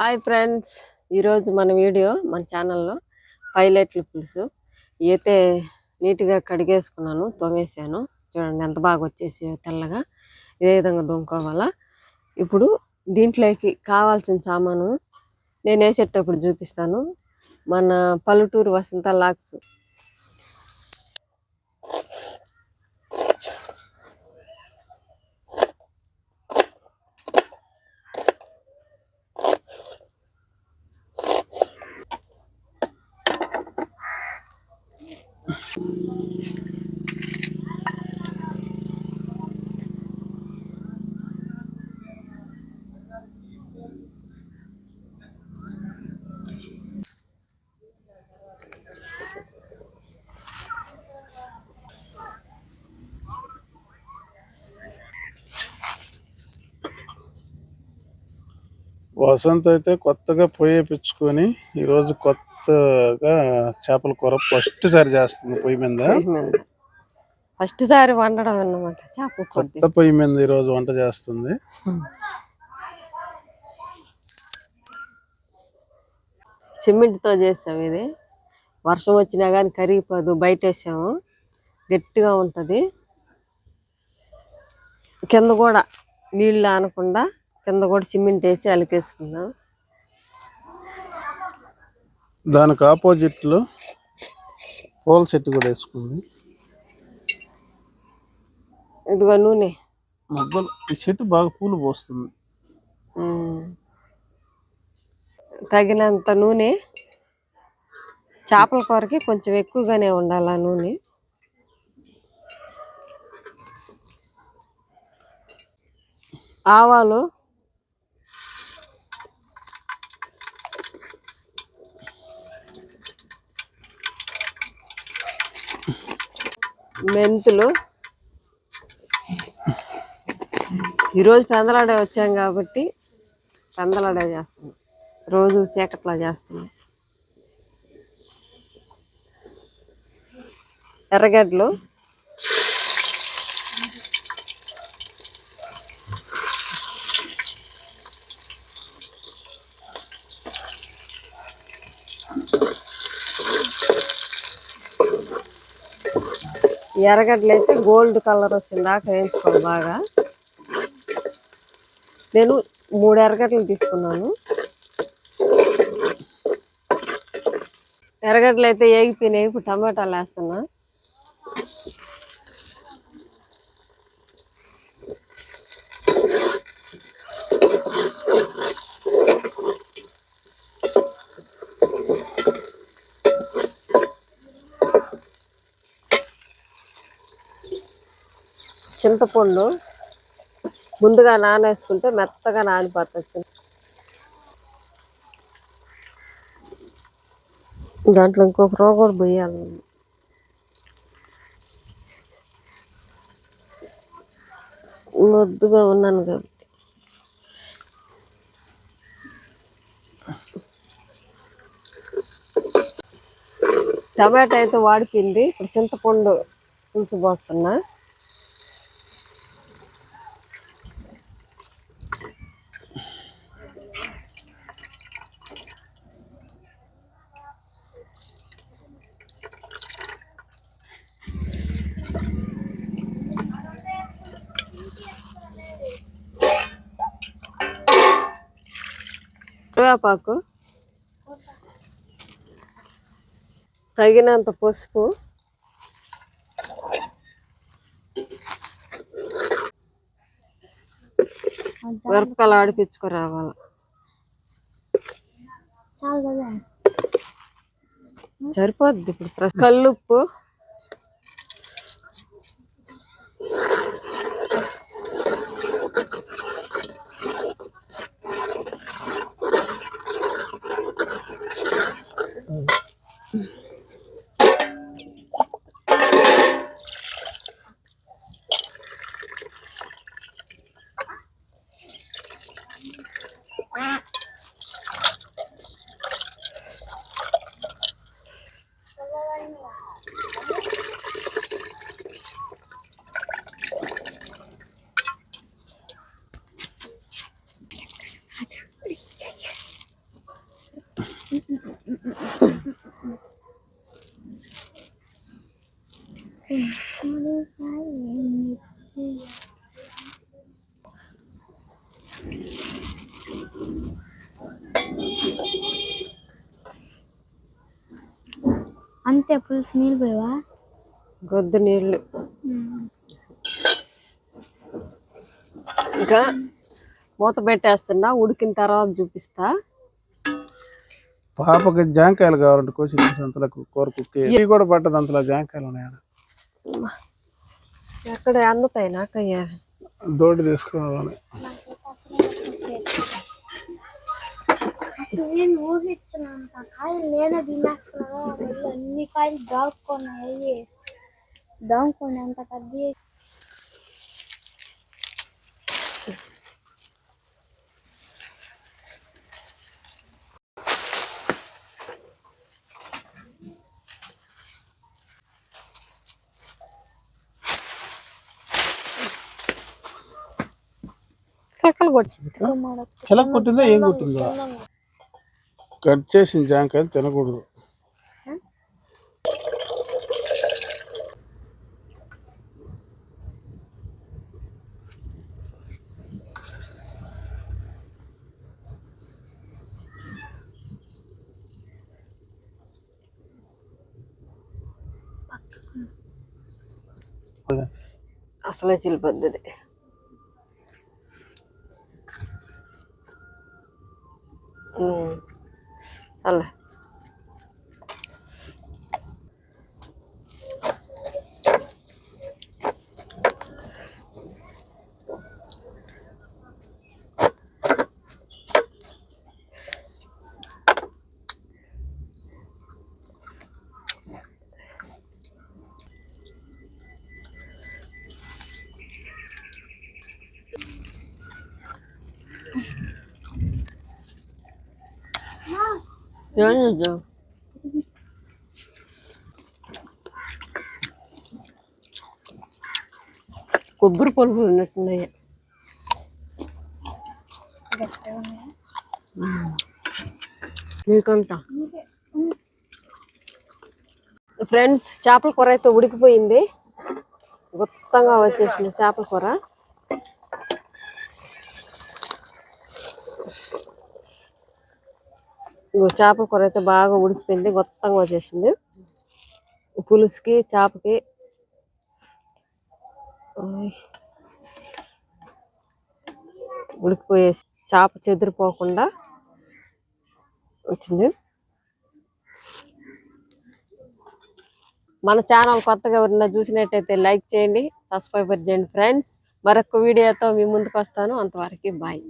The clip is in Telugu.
హాయ్ ఫ్రెండ్స్ ఈరోజు మన వీడియో మన ఛానల్లో పైలెట్లు పులుసు. అయితే నీట్గా కడిగేసుకున్నాను తోమేసాను చూడండి ఎంత బాగా వచ్చేసి తెల్లగా. ఏ విధంగా దుంకోవాలా ఇప్పుడు దీంట్లోకి కావాల్సిన సామాను నేను వేసేటప్పుడు చూపిస్తాను. మన పల్లెటూరు వసంత లాక్స్ వసంత్ అయితే కొత్తగా పొయ్యి వేపించుకొని ఈరోజు కొత్తగా చేపల కూర ఫస్ట్ సారి చేస్తుంది పొయ్యి మీద. ఫస్ట్ సారి వండడం అన్నమాట చేప కొత్త పొయ్యి మీద ఈరోజు వంట చేస్తుంది. సిమెంట్తో చేసాము ఇది. వర్షం వచ్చినా కానీ కరిగిపోదు బయట వేసాము గట్టిగా ఉంటుంది. కింద కూడా నీళ్ళు ఆనకుండా కింద కూడా సిమెంట్ వేసి అలికేసుకున్నాం దానికి ఆపోజిట్లో పూల చెట్టు కూడా వేసుకుంది ఇదిగో నూనె. మొగ్గలు ఈ చెట్టు బాగా పూలు పోస్తుంది. తగినంత నూనె చేపల కూరకి కొంచెం ఎక్కువగానే ఉండాలి ఆ నూనె. ఆవాలు మెంతులు. ఈరోజు పెందలాడే వచ్చాం కాబట్టి పెందలాడే చేస్తున్నాం. రోజు చీకట్లా చేస్తున్నాం. ఎర్రగడ్డలు. ఎర్రగడ్డలు అయితే గోల్డ్ కలర్ వచ్చిన దాకా వేయించుకోవాలి బాగా. నేను మూడు ఎర్రగడ్డలు తీసుకున్నాను. ఎర్రగడ్డలు అయితే ఏగిపోయినాయి ఇప్పుడు టమాటాలు వేస్తున్నా. చింతపండు ముందుగా నానేసుకుంటే మెత్తగా నానిపోతుంది దాంట్లో ఇంకొక రో కూడా పోయాలి. ముద్దుగా ఉన్నాను కాబట్టి. టమాటా అయితే వాడిపోయింది ఇప్పుడు చింతపండు పులుసు పోస్తున్నా. కరివేపాకు తగినంత పసుపు మిరపకాయలు ఆడిపించుకురావాలి. సరిపోద్ది ఇప్పుడు కల్లుప్పు అంతే పులుసు నీళ్ళు పోయావా? గొద్దు నీళ్ళు. ఇంకా మూత పెట్టేస్తున్నా ఉడికిన తర్వాత చూపిస్తా. పాపకి జాంకాయలు కావాలంటే కోసి అంతలకు కూర కుక్కి ఇవి కూడా పట్టదు అంతలో జాంకాయలు ఉన్నాయి. ఎక్కడ అందుతాయి నాకయ్యా? దోడి తీసుకోవాలి. అసలు నేను ఊహించినంత కాయలు నేనే తినేస్తున్నాను మళ్ళీ అన్ని కాయలు దాక్కున్నాయి దాక్కుని అంత కొట్టి చిలక కొట్టిందా ఏం కొట్టిందో? కట్ చేసిన జాంకాయలు తినకూడదు. అసలే Salah. Thank you. ఏం చేద్దాం కొబ్బరి పలుపులు ఉన్నట్టున్నాయి మీకంట ఫ్రెండ్స్ చేపల కూర అయితే ఉడికిపోయింది. గుత్తంగా వచ్చేసింది చేపల కూర. ఇంకో చేపల కూర అయితే బాగా ఉడికిపోయింది గొత్తంగా వచ్చేసింది. పులుసుకి చేపకి. ఉడికిపోయేసి ఉడికిపోయే చేప చెదిరిపోకుండా వచ్చింది. మన ఛానల్ కొత్తగా ఎవరైనా చూసినట్టయితే లైక్ చేయండి సబ్స్క్రైబర్ చేయండి ఫ్రెండ్స్. మరొక వీడియోతో మీ ముందుకు వస్తాను. అంతవరకు బాయ్.